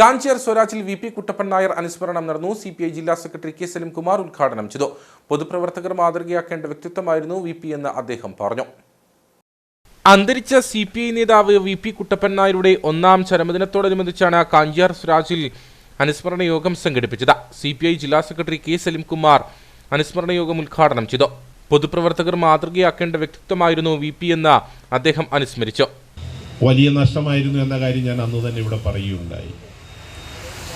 കാഞ്ചിയാർ സ്വരാജിൽ V P Kuttappan Nair അനുസ്മരണം നടന്നു. സി പി ഐ ജില്ലാ സെക്രട്ടറി കെ സലിംകുമാർ ഉദ്ഘാടനം ചെയ്തു. പൊതുപ്രവർത്തകർ മാതൃകയാക്കേണ്ട വ്യക്തിത്വമായിരുന്നു വി പി എന്ന് അദ്ദേഹം പറഞ്ഞു. അന്തരിച്ച സി പി ഐ നേതാവ് വി പി കുട്ടപ്പൻ നായരുടെ ഒന്നാം ചരമദിനത്തോടനുബന്ധിച്ചാണ് കാഞ്ചിയാർ സ്വരാജിൽ അനുസ്മരണ യോഗം സംഘടിപ്പിച്ചത്. സി പി ഐ ജില്ലാ സെക്രട്ടറി കെ സലിംകുമാർ അനുസ്മരണ യോഗം ഉദ്ഘാടനം ചെയ്തു. പൊതുപ്രവർത്തകർ മാതൃകയാക്കേണ്ട വ്യക്തിത്വമായിരുന്നു വി പി എന്ന് അദ്ദേഹം അനുസ്മരിച്ചു. വലിയ നഷ്ടമായിരുന്നു എന്ന കാര്യം ഞാൻ അന്ന് തന്നെ ഇവിടെ പറയുകയുണ്ടായി.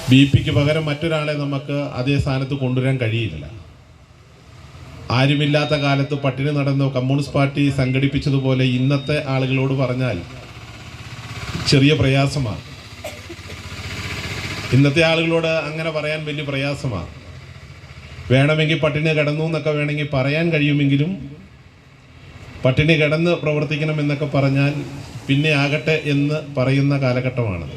ബി പിക്ക് പകരം മറ്റൊരാളെ നമുക്ക് അതേ സ്ഥാനത്ത് കൊണ്ടുവരാൻ കഴിയില്ല. ആരുമില്ലാത്ത കാലത്ത് പട്ടിണി നടന്ന കമ്മ്യൂണിസ്റ്റ് പാർട്ടി സംഘടിപ്പിച്ചതുപോലെ ഇന്നത്തെ ആളുകളോട് പറഞ്ഞാൽ ചെറിയ പ്രയാസമാണ്. ഇന്നത്തെ ആളുകളോട് അങ്ങനെ പറയാൻ വലിയ പ്രയാസമാണ്. വേണമെങ്കിൽ പട്ടിണി കിടന്നു എന്നൊക്കെ വേണമെങ്കിൽ പറയാൻ കഴിയുമെങ്കിലും പട്ടിണി കിടന്ന് പ്രവർത്തിക്കണം എന്നൊക്കെ പറഞ്ഞാൽ പിന്നെ ആകട്ടെ എന്ന് പറയുന്ന കാലഘട്ടമാണത്.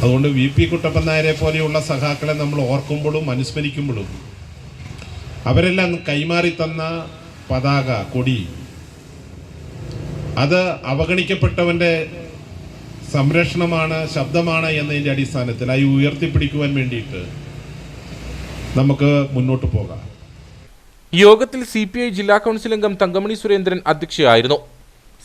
അതുകൊണ്ട് വി പി കുട്ടപ്പൻ നായരെ പോലെയുള്ള സഖാക്കളെ നമ്മൾ ഓർക്കുമ്പോഴും അനുസ്മരിക്കുമ്പോഴും അവരെല്ലാം കൈമാറി തന്ന പതാക കൊടി അത് അവഗണിക്കപ്പെട്ടവന്റെ സംരക്ഷണമാണ് ശബ്ദമാണ് എന്നതിന്റെ അടിസ്ഥാനത്തിൽ അത് ഉയർത്തിപ്പിടിക്കുവാൻ വേണ്ടിയിട്ട് നമുക്ക് മുന്നോട്ട് പോകാം. യോഗത്തിൽ സി പി ഐ ജില്ലാ കൗൺസിൽ അംഗം തങ്കമണി സുരേന്ദ്രൻ അധ്യക്ഷയായിരുന്നു.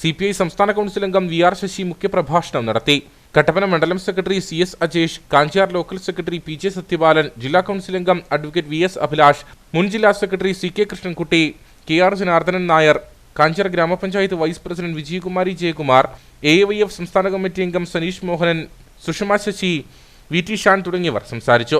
സി പി ഐ സംസ്ഥാന കൗൺസിൽ അംഗം വി ആർ ശശി മുഖ്യപ്രഭാഷണം നടത്തി. കട്ടപ്പന മണ്ഡലം secretary C S Ajesh Kanchar local secretary P J Sathyapalan ജില്ലാ കൗൺസിൽ അംഗം അഡ്വക്കേറ്റ് വി എസ് അഭിലാഷ് മുൻ ജില്ലാ secretary C K Krishnankutty K R Janardhanan Nair Kanchar ഗ്രാമപഞ്ചായത്ത് vice president Vijayakumari Jayakumar A Y F സംസ്ഥാന committee അംഗം Saneesh Mohanan Sushama Sasi V T Shan തുടങ്ങിയവർ സംസാരിച്ചു.